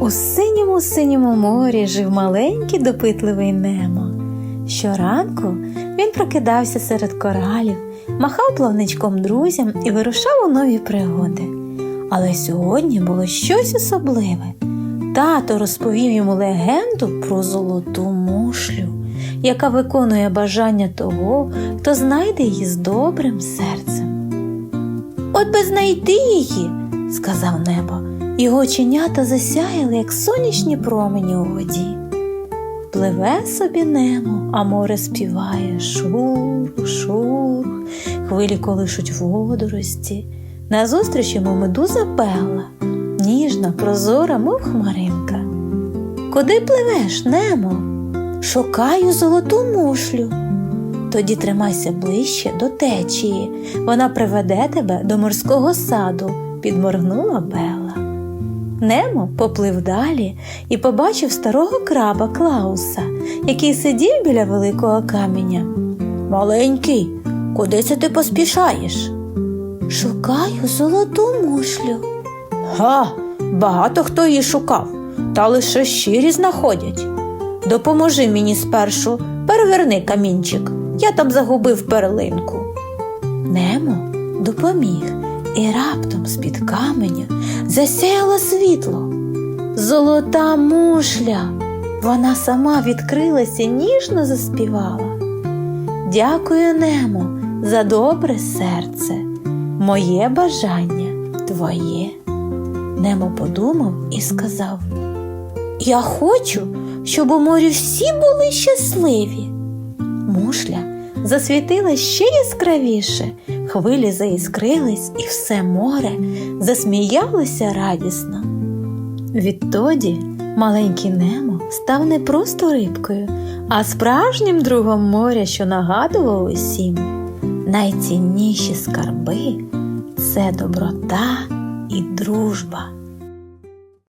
У синьому синьому морі жив маленький допитливий Немо. Щоранку він прокидався серед коралів, махав плавничком друзям і вирушав у нові пригоди. Але сьогодні було щось особливе. Тато розповів йому легенду про золоту мушлю, яка виконує бажання того, хто знайде її з добрим серцем. От би знайти її, сказав небо. Його оченята засяяли, як сонячні промені у воді. Пливе собі немо, а море співає шур, шур, хвилі колишуть водорості. Назустріч йому медуза Белла, ніжна, прозора, мов хмаринка. Куди пливеш, немо? Шукаю золоту мушлю. Тоді тримайся ближче до течії. Вона приведе тебе до морського саду, підморгнула Бела. Немо поплив далі і побачив старого краба Клауса, який сидів біля великого каменя. Маленький, куди це ти поспішаєш? Шукаю золоту мушлю. Га, багато хто її шукав, та лише щирі знаходять. Допоможи мені спершу, переверни камінчик, я там загубив перлинку. Немо допоміг, і раптом з-під каменя засяяло світло. Золота мушля. Вона сама відкрилася, ніжно заспівала. Дякую, Немо, за добре серце. Моє бажання твоє. Немо подумав і сказав: Я хочу, щоб у морі всі були щасливі. Мушля засвітила ще яскравіше, хвилі заіскрились, і все море засміялося радісно. Відтоді маленький Немо став не просто рибкою, а справжнім другом моря, що нагадував усім. Найцінніші скарби це доброта і дружба.